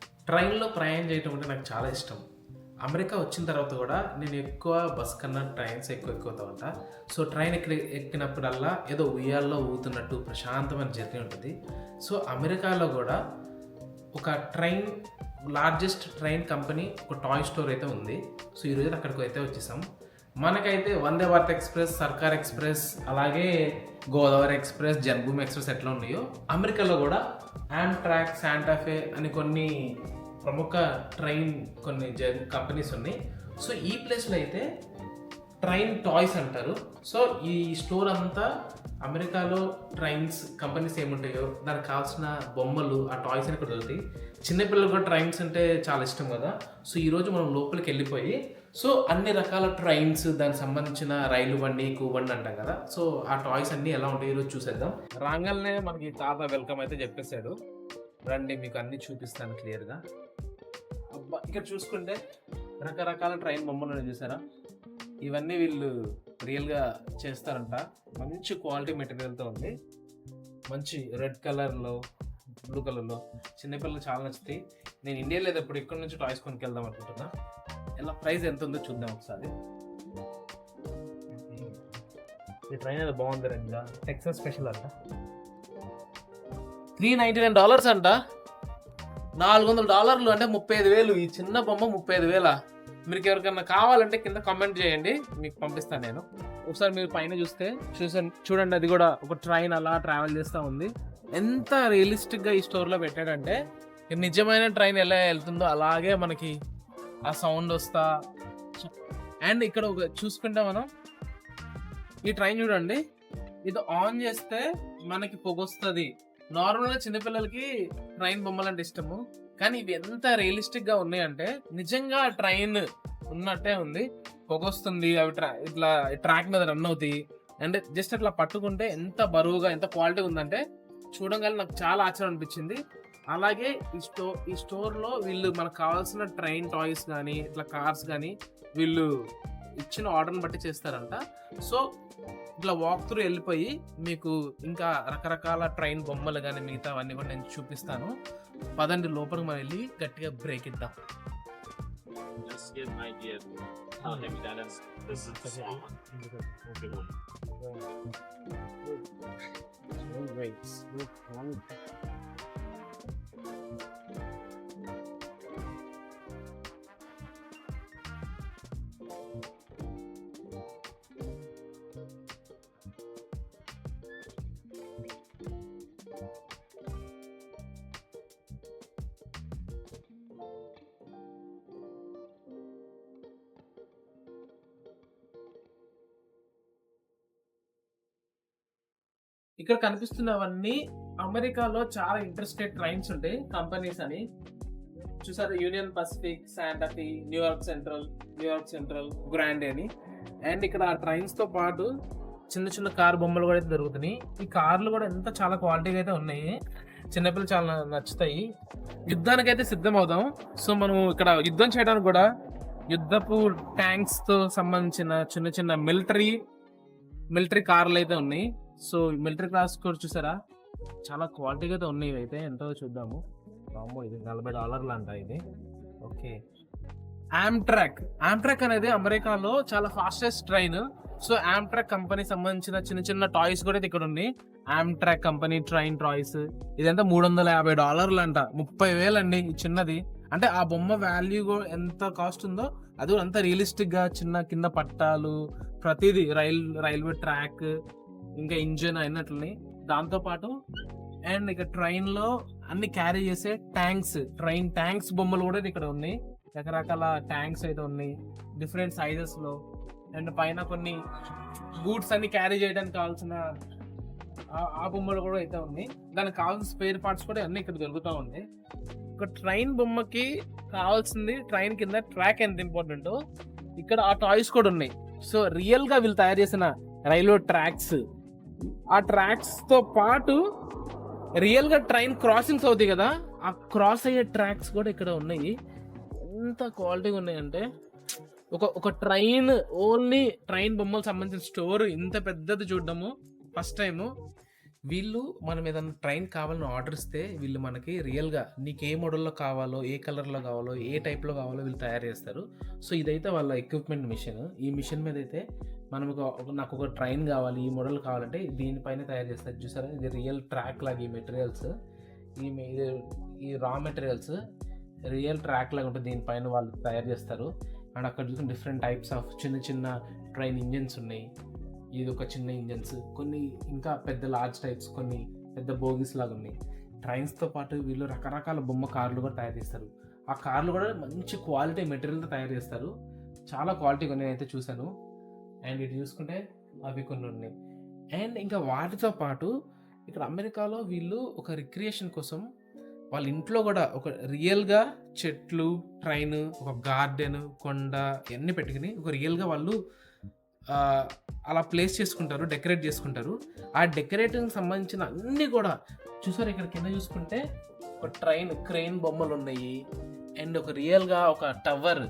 ట్రైన్లో ప్రయాణం చేయటం అంటే నాకు చాలా ఇష్టం. అమెరికా వచ్చిన తర్వాత కూడా నేను ఎక్కువ బస్ కన్నా ట్రైన్స్ ఎక్కువ ఎక్కువ ఉంటా సో ట్రైన్ ఎక్కి ఎక్కినప్పుడల్లా ఏదో ఉయ్యాల్లో ఊగుతున్నట్టు ప్రశాంతమైన జర్నీ ఉంటుంది. సో అమెరికాలో కూడా ఒక ట్రైన్ లార్జెస్ట్ ట్రైన్ కంపెనీ ఒక టాయ్ స్టోర్ అయితే ఉంది. సో ఈరోజు అక్కడికి అయితే వచ్చేసాం. మనకైతే వందే భారత్ ఎక్స్ప్రెస్ సర్కార్ ఎక్స్ప్రెస్ అలాగే గోదావరి ఎక్స్ప్రెస్ జన్భూమి ఎక్స్ప్రెస్ ఎట్లా ఉన్నాయో అమెరికాలో కూడా ట్రాక్ శాంటాఫే అని కొన్ని ప్రముఖ ట్రైన్ కొన్ని కంపెనీస్ ఉన్నాయి. సో ఈ ప్లేస్లో అయితే ట్రైన్ టాయ్స్ అంటారు. సో ఈ స్టోర్ అంతా అమెరికాలో ట్రైన్స్ కంపెనీస్ ఏముంటాయో దానికి కావాల్సిన బొమ్మలు ఆ టాయ్స్ అని కూడా దొరుకుతాయి చిన్నపిల్లలు కూడా ట్రైన్స్ అంటే చాలా ఇష్టం కదా. సో ఈరోజు మనం లోపలికి వెళ్ళిపోయి సో అన్ని రకాల ట్రైన్స్ దానికి సంబంధించిన రైలు బండి కూబండి అంటాం కదా. సో ఆ టాయ్స్ అన్ని ఎలా ఉంటాయి ఈరోజు చూసేద్దాం. రాంగల్నే మనకి తాత వెల్కమ్ అయితే చెప్పేశాడు. రండి మీకు అన్ని చూపిస్తాను క్లియర్గా అబ్బా ఇక్కడ చూసుకుంటే రకరకాల ట్రైన్ బొమ్మలు చూసారా? ఇవన్నీ వీళ్ళు రియల్గా చేస్తారంట. మంచి క్వాలిటీ మెటీరియల్తో ఉంది. మంచి రెడ్ కలర్లో బ్లూ కలర్లో చిన్నపిల్లలు చాలా నచ్చుతాయి. నేను ఇండియా లేదు ఇప్పుడు ఇక్కడ నుంచి టాయ్స్ కొనుక్కి వెళ్దాం అనుకుంటున్నా. ఎలా ప్రైస్ ఎంత ఉందో చూద్దాం ఒకసారి. ఈ ట్రైన్ అది బాగుంది రంగా టెక్సస్ స్పెషల్ అంట. త్రీ నైంటీ నైన్ డాలర్స్ అంట. నాలుగు వందల డాలర్లు అంటే ముప్పై ఐదు వేలు. ఈ చిన్న బొమ్మ ముప్పై ఐదు వేల? మీకు ఎవరికైనా కావాలంటే కింద కామెంట్ చేయండి. మీకు పంపిస్తాను నేను. ఒకసారి మీరు పైన చూస్తే చూసాను చూడండి అది కూడా ఒక ట్రైన్ అలా ట్రావెల్ చేస్తూ ఉంది. ఎంత రియలిస్టిక్గా ఈ స్టోర్లో పెట్టాడంటే నిజమైన ట్రైన్ ఎలా వెళ్తుందో అలాగే మనకి ఆ సౌండ్ వస్తా. అండ్ ఇక్కడ ఒక చూసుకుంటే మనం ఈ ట్రైన్ చూడండి. ఇది ఆన్ చేస్తే మనకి పొగొస్తుంది నార్మల్గా చిన్నపిల్లలకి ట్రైన్ బొమ్మలు అంటే ఇష్టము. కానీ ఇవి ఎంత రియలిస్టిక్గా ఉన్నాయంటే నిజంగా ట్రైన్ ఉన్నట్టే ఉంది. పొగొస్తుంది అవి ట్రా ఇట్లా ట్రాక్ మీద రన్ అవుతాయి. అండ్ జస్ట్ అట్లా పట్టుకుంటే ఎంత బరువుగా ఎంత క్వాలిటీ ఉందంటే చూడగానే నాకు చాలా ఆశ్చర్యం అనిపించింది. అలాగే ఈ స్టో ఈ స్టోర్లో వీళ్ళు మనకు కావాల్సిన ట్రైన్ టాయ్స్ కానీ ఇట్లా కార్స్ కానీ వీళ్ళు ఇచ్చిన ఆర్డర్ని బట్టి చేస్తారంట సో ఇట్లా వాక్ త్రూ వెళ్ళిపోయి మీకు ఇంకా రకరకాల ట్రైన్ బొమ్మలు కానీ మిగతా అవన్నీ కూడా నేను చూపిస్తాను పదండి లోపలికి మనం వెళ్ళి గట్టిగా బ్రేక్ ఇద్దాం Just ఇక్కడ కనిపిస్తున్నవన్నీ అమెరికాలో చాలా ఇంట్రెస్టెడ్ ట్రైన్స్ ఉంటాయి కంపెనీస్ అని. చూసారు Union Pacific Santa Fe New York central New York central grand అని. అండ్ ఇక్కడ ఆ ట్రైన్స్తో పాటు చిన్న చిన్న కార్ బొమ్మలు కూడా అయితే దొరుకుతున్నాయి. ఈ కార్లు కూడా ఎంత చాలా క్వాలిటీగా అయితే ఉన్నాయి. చిన్నపిల్లలు చాలా నచ్చుతాయి. యుద్ధానికి అయితే సిద్ధం అవుదాం సో మనం ఇక్కడ యుద్ధం చేయడానికి కూడా యుద్ధపు ట్యాంక్స్తో సంబంధించిన చిన్న చిన్న మిలిటరీ మిలిటరీ కార్లు అయితే ఉన్నాయి. సో మిలిటరీ క్లాస్ కూడా చూసారా? చాలా క్వాలిటీగా అయితే ఉన్నాయి అయితే. ఎంతో చూద్దాము. అమ్మో ఇది నలభై డాలర్లు అంట ఇది. ఓకే. ఆమ్ట్రాక్ ఆమ్ట్రాక్ అనేది అమెరికాలో చాలా fastest train so Amtrak company సంబంధించిన చిన్న చిన్న టాయ్స్ కూడా అయితే ఇక్కడ ఉన్నాయి. ఆమ్ట్రాక్ కంపెనీ ట్రైన్ టాయ్స్ ఇదంతా మూడు వందల యాభై డాలర్లు అంట. ముప్పై వేలు అండి చిన్నది. అంటే ఆ బొమ్మ వాల్యూ ఎంత కాస్ట్ ఉందో అది అంత రియలిస్టిక్గా చిన్న కింద పట్టాలు ప్రతిదీ రైల్ రైల్వే ట్రాక్ ఇంకా ఇంజిన్ అయినట్లున్నాయి దాంతో పాటు అండ్ ఇక ట్రైన్లో అన్ని క్యారీ చేసే ట్యాంక్స్ ట్రైన్ ట్యాంక్స్ బొమ్మలు కూడా ఇక్కడ ఉన్నాయి. రకరకాల ట్యాంక్స్ అయితే ఉన్నాయి. డిఫరెంట్ సైజెస్లో అండ్ పైన కొన్ని గూడ్స్ అన్ని క్యారీ చేయడానికి కావాల్సిన ఆ- బొమ్మలు కూడా అయితే ఉన్నాయి. దానికి కావాల్సిన స్పేర్ పార్ట్స్ కూడా అన్ని ఇక్కడ దొరుకుతూ ఉంది ఒక ట్రైన్ బొమ్మకి కావాల్సింది ట్రైన్ కింద ట్రాక్ ఎంత ఇంపార్టెంట్. ఇక్కడ ఆ టాయ్స్ కూడా ఉన్నాయి. సో రియల్గా వీళ్ళు తయారు చేసిన రైల్వే ట్రాక్స్. ఆ ట్రాక్స్తో పాటు రియల్గా ట్రైన్ క్రాసింగ్స్ అవుతాయి కదా ఆ క్రాస్ అయ్యే ట్రాక్స్ కూడా ఇక్కడ ఉన్నాయి. ఎంత క్వాలిటీగా ఉన్నాయంటే ఒక ఒక ట్రైన్ ఓన్లీ ట్రైన్ బొమ్మలకు సంబంధించిన స్టోర్ ఇంత పెద్దది చూడడము ఫస్ట్ టైము వీళ్ళు మనం ఏదైనా ట్రైన్ కావాలని ఆర్డర్ ఇస్తే వీళ్ళు మనకి రియల్గా నీకు ఏ మోడల్లో కావాలో ఏ కలర్లో కావాలో ఏ టైప్లో కావాలో వీళ్ళు తయారు చేస్తారు. సో ఇదైతే వాళ్ళ ఎక్విప్మెంట్ మిషన్ ఈ మిషన్ మీద అయితే మనం ఒక నాకు ఒక ట్రైన్ కావాలి ఈ మోడల్ కావాలంటే దీనిపైన తయారు చేస్తారు. చూసారా? ఇది రియల్ ట్రాక్ లాగా ఈ మెటీరియల్స్ ఈ ఇది ఈ రా మెటీరియల్స్ రియల్ ట్రాక్ లాగా ఉంటుంది దీనిపైన వాళ్ళు తయారు చేస్తారు. అండ్ అక్కడ చూసిన డిఫరెంట్ టైప్స్ ఆఫ్ చిన్న చిన్న ట్రైన్ ఇంజన్స్ ఉన్నాయి. ఇది ఒక చిన్న ఇంజన్స్. కొన్ని ఇంకా పెద్ద లార్జ్ టైప్స్ కొన్ని పెద్ద బోగీస్ లాగా ఉన్నాయి. ట్రైన్స్తో పాటు వీళ్ళు రకరకాల బొమ్మ కార్లు కూడా తయారు చేస్తారు. ఆ కార్లు కూడా మంచి క్వాలిటీ మెటీరియల్తో తయారు చేస్తారు. చాలా క్వాలిటీ కొన్ని అయితే చూశాను. అండ్ ఇటు చూసుకుంటే అవి కొన్ని ఉన్నాయి. అండ్ ఇంకా వాటితో పాటు ఇక్కడ అమెరికాలో వీళ్ళు ఒక రిక్రియేషన్ కోసం వాళ్ళ ఇంట్లో కూడా ఒక రియల్గా చెట్లు ట్రైన్ ఒక గార్డెన్ కొండ ఇవన్నీ పెట్టుకుని ఒక రియల్గా వాళ్ళు అలా ప్లేస్ చేసుకుంటారు డెకరేట్ చేసుకుంటారు. ఆ డెకరేటింగ్ సంబంధించిన అన్నీ కూడా చూసారు ఇక్కడ కింద చూసుకుంటే ఒక ట్రైన్ క్రెయిన్ బొమ్మలు ఉన్నాయి. అండ్ ఒక రియల్గా ఒక టవర్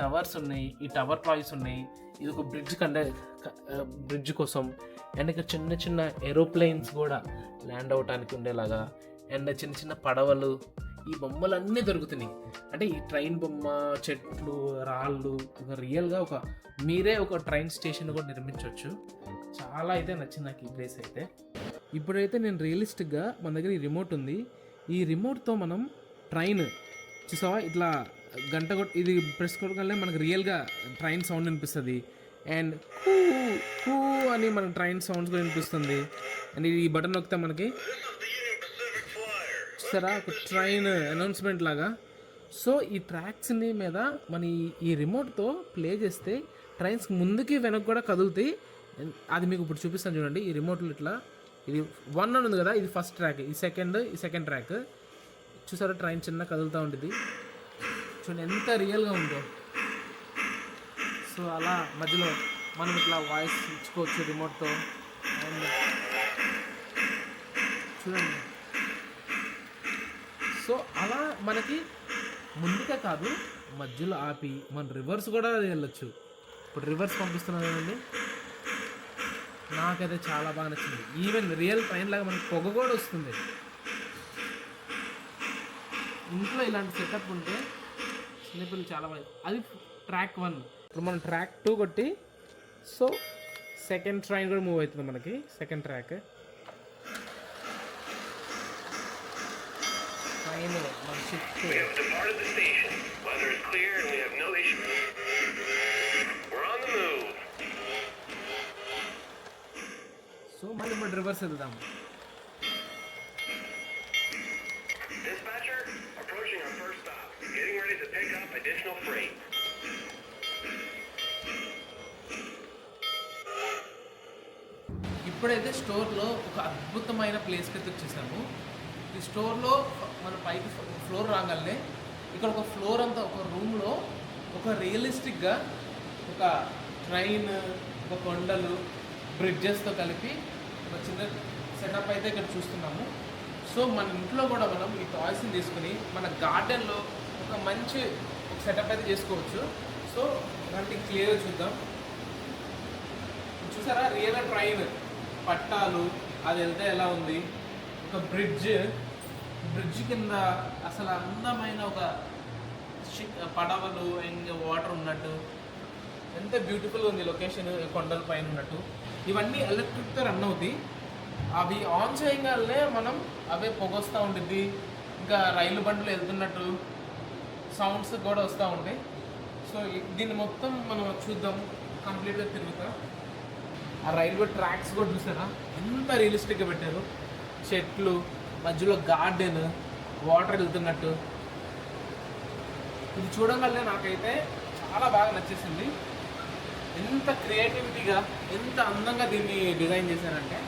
టవర్స్ ఉన్నాయి. ఈ టవర్ టాయ్స్ ఉన్నాయి. ఇది ఒక బ్రిడ్జ్ కండ బ్రిడ్జ్ కోసం. అండ్ ఇక్కడ చిన్న చిన్న ఏరోప్లేన్స్ కూడా ల్యాండ్ అవటానికి ఉండేలాగా. అండ్ చిన్న చిన్న పడవలు ఈ బొమ్మలన్నీ దొరుకుతున్నాయి. అంటే ఈ ట్రైన్ బొమ్మ చెట్లు రాళ్ళు ఒక రియల్గా ఒక మీరే ఒక ట్రైన్ స్టేషన్ కూడా నిర్మించవచ్చు. చాలా అయితే నచ్చింది నాకు ఈ ప్లేస్ అయితే. ఇప్పుడైతే నేను రియలిస్టిక్గా మన దగ్గర ఈ రిమోట్ ఉంది. ఈ రిమోట్తో మనం ట్రైన్ చూసావా? ఇట్లా గంట కొట్ ఇది ప్రెస్ కొట్టగానే మనకు రియల్గా ట్రైన్ సౌండ్ వినిపిస్తుంది. అండ్ కూ కూ అని మనకు ట్రైన్ సౌండ్స్ కూడా వినిపిస్తుంది. అండ్ ఈ బటన్ నొక్కితే మనకి చూసారా ఒక ట్రైన్ అనౌన్స్మెంట్ లాగా? సో ఈ ట్రాక్స్ని మీద మన ఈ- రిమోట్తో ప్లే చేస్తే ట్రైన్స్ ముందుకి వెనక్కి కూడా కదులుతాయి. అది మీకు ఇప్పుడు చూపిస్తాను చూడండి. ఈ రిమోట్లో ఇట్లా. ఇది వన్ అని ఉంది కదా? ఇది ఫస్ట్ ట్రాక్ ఈ సెకండ్ ఈ సెకండ్ ట్రాక్ చూసారా? ట్రైన్ చిన్న కదులుతూ ఉంటుంది చూడండి ఎంత రియల్గా ఉందో. సో అలా మధ్యలో మనం ఇట్లా వాయిస్ ఇచ్చుకోవచ్చు రిమోట్తో అండ్ చూడండి. సో అలా మనకి ముందుకే కాదు మధ్యలో ఆపి మన రివర్స్ కూడా వెళ్ళొచ్చు. ఇప్పుడు రివర్స్ పంపిస్తున్నాను కదండి నాకైతే చాలా బాగా నచ్చింది. ఈవెన్ రియల్ ట్రైన్ లాగా మనకి పొగ కూడా వస్తుంది. ఇంట్లో ఇలాంటి సెటప్ ఉంటే చిన్నపిల్లలు చాలా బాగా అది ట్రాక్ వన్ ఇప్పుడు మనం ట్రాక్ టూ కొట్టి సో సెకండ్ ట్రైన్ కూడా మూవ్ అవుతుంది మనకి. Second track Getting ready to pick up additional freight. ఇప్పుడైతే స్టోర్లో ఒక అద్భుతమైన ప్లేస్కి అయితే వచ్చేసాము ఈ స్టోర్లో మన పైకి ఫ్లోర్ రాగానే ఇక్కడ ఒక ఫ్లోర్ అంతా ఒక రూమ్లో ఒక రియలిస్టిక్గా ఒక ట్రైన్ ఒక కొండలు బ్రిడ్జెస్తో కలిపి ఒక చిన్న సెటప్ అయితే ఇక్కడ చూస్తున్నాము. సో మన ఇంట్లో కూడా మనం ఈ టాయ్స్ని తీసుకుని మన గార్డెన్లో ఒక మంచి ఒక సెటప్ అయితే చేసుకోవచ్చు. సో దానికి క్లియర్గా చూద్దాం. చూసారా? రియల్ ట్రైన్ పట్టాలు అది వెళ్తే ఎలా ఉంది? ఒక బ్రిడ్జ్ బ్రిడ్జ్ కింద అసలు అందమైన ఒక పడవలు అండ్ వాటర్ ఉన్నట్టు ఎంత బ్యూటిఫుల్ ఉంది లొకేషన్ కొండల పైన ఉన్నట్టు. ఇవన్నీ ఎలక్ట్రిక్తో రన్ అవుతాయి. అవి ఆన్ చేయగానే మనం అవే పొగొస్తూ ఉంటుంది ఇంకా రైలు బండ్లు వెళ్తున్నట్టు సౌండ్స్ కూడా వస్తూ ఉంటాయి. సో దీన్ని మొత్తం మనం చూద్దాం. కంప్లీట్గా తిరుగుతా. ఆ రైల్వే ట్రాక్స్ కూడా చూసారా? ఎంత రియలిస్టిక్గా పెట్టారు. చెట్లు మధ్యలో గార్డెన్ వాటర్ వెళ్తున్నట్టు. ఇది చూడగానే నాకైతే చాలా బాగా నచ్చేసింది. ఎంత క్రియేటివిటీగా ఎంత అందంగా దీన్ని డిజైన్ చేశారంటే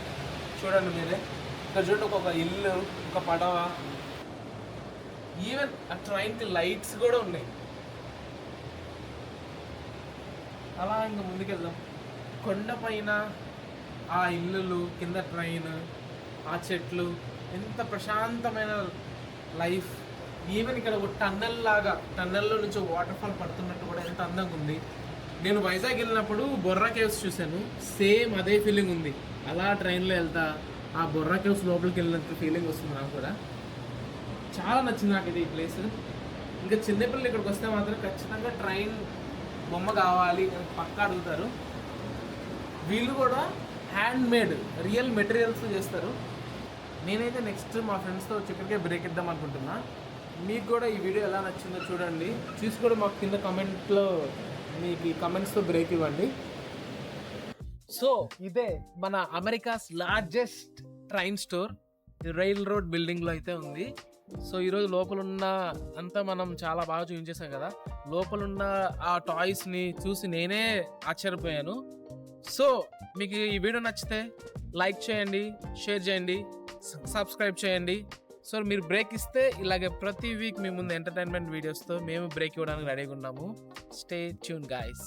చూడండి మీరే. ఇక్కడ చూడండి ఒక ఇల్లు ఒక పడవ. ఈవెన్ ఆ ట్రైన్కి లైట్స్ కూడా ఉన్నాయి. అలా ఇంకా ముందుకెళ్దాం. కొండపైన ఆ ఇల్లులు కింద ట్రైన్ ఆ చెట్లు ఎంత ప్రశాంతమైన లైఫ్. ఈవెన్ ఇక్కడ ఒక టన్నెల్ లాగా టన్నెల్లో నుంచి వాటర్ ఫాల్ పడుతున్నట్టు కూడా ఎంత అందంగా ఉంది. నేను వైజాగ్ వెళ్ళినప్పుడు బొర్రా కేవ్స్ చూశాను. సేమ్ అదే ఫీలింగ్ ఉంది. అలా ట్రైన్లో వెళ్తా ఆ బొర్రా కేవ్స్ లోపలికి వెళ్ళినట్టు ఫీలింగ్ వస్తుంది నాకు కూడా. చాలా నచ్చింది నాకు ఇది ఈ ప్లేస్ ఇంకా చిన్నపిల్లలు ఇక్కడికి వస్తే మాత్రం ఖచ్చితంగా ట్రైన్ బొమ్మ కావాలి అని పక్కా అడుగుతారు. వీళ్ళు కూడా హ్యాండ్ మేడ్ రియల్ మెటీరియల్స్ చేస్తారు. నేనైతే నెక్స్ట్ మా ఫ్రెండ్స్తో చికెన్కే బ్రేక్ ఇద్దాం అనుకుంటున్నా. మీకు కూడా ఈ వీడియో ఎలా నచ్చిందో చూడండి. చూసి కూడా మాకు కింద కమెంట్లో మీకు ఈ కమెంట్స్తో బ్రేక్ ఇవ్వండి. సో ఇదే మన America's largest train store railroad బిల్డింగ్లో అయితే ఉంది. సో ఈరోజు లోపల ఉన్న అంతా మనం చాలా బాగా చూపించేసాం కదా. లోపలున్న ఆ టాయ్స్ని చూసి నేనే ఆశ్చర్యపోయాను. సో మీకు ఈ వీడియో నచ్చితే లైక్ చేయండి షేర్ చేయండి. సబ్స్క్రైబ్ చేయండి. సో మీరు బ్రేక్ ఇస్తే ఇలాగే ప్రతి వీక్ మీ ముందు ఎంటర్టైన్మెంట్ వీడియోస్తో మేము బ్రేక్ ఇవ్వడానికి రెడీగా ఉన్నాము. Stay tune guys